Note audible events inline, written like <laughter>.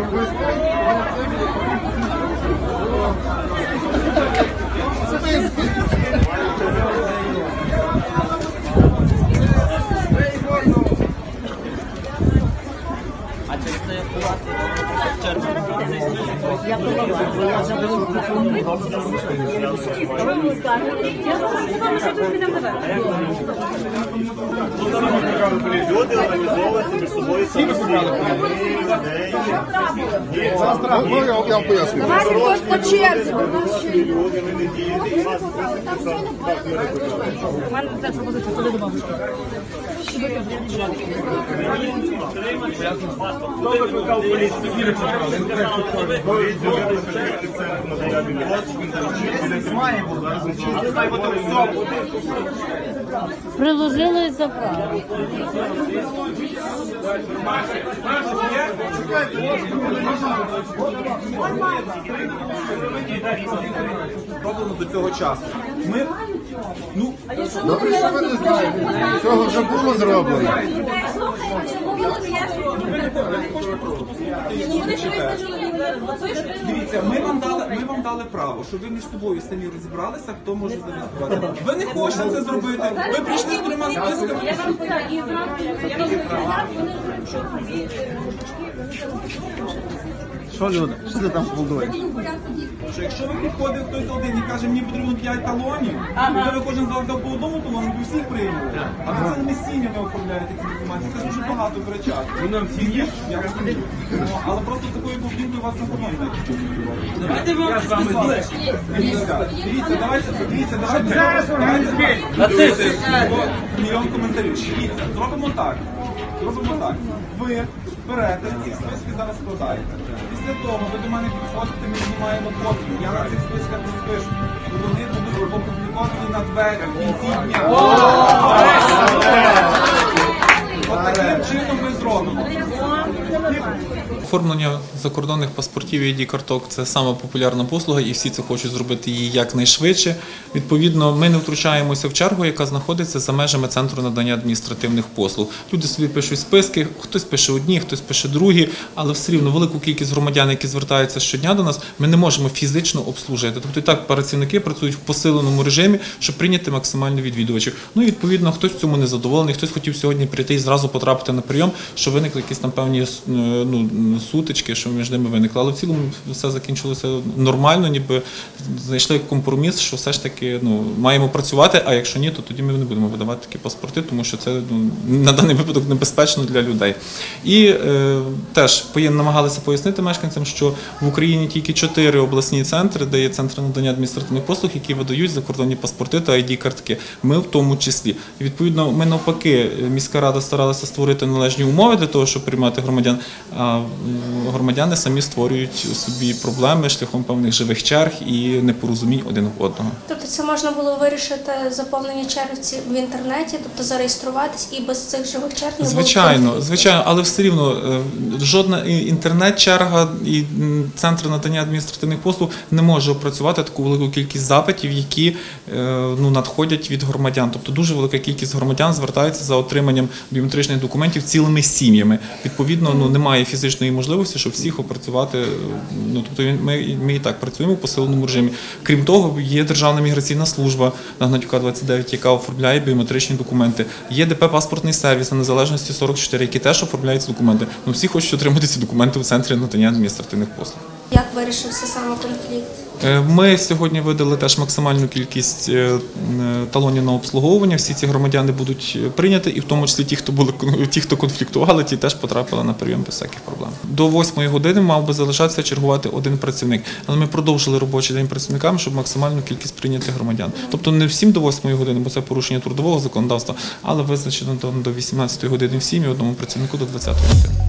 Я думаю, что Люди організовуються між собою самі. Ну, я, я вам поясню. Давайте хтось по черзі, бо в нас ще Люди, ви не дієте, і вас висвітлюють сам так не робити. У мене теж пропозиція, куди до Хто Приложили заправку. Робимо до цього часу. Ми ну Добре, що ви не знаєте. Цього вже було зроблено. дивіться, ми вам дали, ми вам дали право, щоб ви між собою самі розібралися, хто може зареєструвати. Ви не хочете це зробити. Ви прийшли з трьома списками. Що люди? Що ти там будуєш? Що якщо ви підходить хтось один і каже, мені потрібно 5 талонів, і ви кожен здав по одному талону, то всіх прийняли. А ви це не сім'ями оформляєте ці документи. Це дуже багато втрачати. Ви нам сім'ї? Я розумію. Ну, Але просто такою поведінкою вас не поможна. Давайте ви я з вами Дивіться, дивіться, давайте, дивіться, давайте. Давайте, давайте, мільйон коментарів. Дивіться, зробимо так. Зробимо так. Ви берете ці списки зараз складаєте. Після того ви до мене підходите, ми знімаємо копію. Я на цих списках розпишу. Вони будуть опубліковані на дверях в кінці дня. От таким чином ми зробимо. Оформлення закордонних паспортів і id карток це сама популярна послуга, і всі це хочуть зробити її якнайшвидше. Відповідно, ми не втручаємося в чергу, яка знаходиться за межами центру надання адміністративних послуг. Люди собі пишуть списки, хтось пише одні, хтось пише другі, але все рівно велику кількість громадян, які звертаються щодня до нас, ми не можемо фізично обслужити. Тобто і так працівники працюють в посиленому режимі, щоб прийняти максимально відвідувачів. Ну і відповідно, хтось в цьому не задоволений, хтось хотів сьогодні прийти і зразу потрапити на прийом, що виникли якісь там певні е, ну, сутички, що між ними виникли. Але в цілому все закінчилося нормально, ніби знайшли компроміс, що все ж таки ну, маємо працювати, а якщо ні, то тоді ми не будемо видавати такі паспорти, тому що це ну, на даний випадок небезпечно для людей. І е, теж намагалися пояснити мешканцям, що в Україні тільки чотири обласні центри, де є центри надання адміністративних послуг, які видають закордонні паспорти та id картки Ми в тому числі. І відповідно, ми навпаки, міська рада старалася створити належні умови для того, щоб приймати громадян. А громадяни самі створюють собі проблеми шляхом певних живих черг і непорозумінь один в одного. Тобто це можна було вирішити заповнення черг в інтернеті, тобто зареєструватись і без цих живих черг не Звичайно, конфлікту? звичайно, але все рівно е, жодна інтернет-черга і центр надання адміністративних послуг не може опрацювати таку велику кількість запитів, які е, ну, надходять від громадян. Тобто дуже велика кількість громадян звертається за отриманням біометричних документів цілими сім'ями. Відповідно, ну немає фізичної можливості, щоб всіх опрацювати. е, Ну тобто ми, ми і так працюємо в посиленому режимі. Крім того, є Державна міграційна служба на Гнатюка 29, яка оформляє біометричні документи. Є ДП паспортний сервіс на незалежності 44, які теж оформляють документи. Ну всі хочуть отримати ці документи в центрі надання адміністративних послуг. Як вирішився саме конфлікт? Е, Ми сьогодні видали теж максимальну кількість е, талонів на обслуговування. Всі ці громадяни будуть е, прийняті, і в тому числі ті, хто були <laughs> ті, хто конфліктували, ті теж потрапили на прийом без всяких проблем. До 8 години мав би залишатися чергувати один працівник, але ми продовжили робочий день працівникам, щоб максимальну кількість прийняти громадян. Тобто не всім до 8 години, бо це порушення трудового законодавства, але визначено до 18 години всім і одному працівнику до 20 години.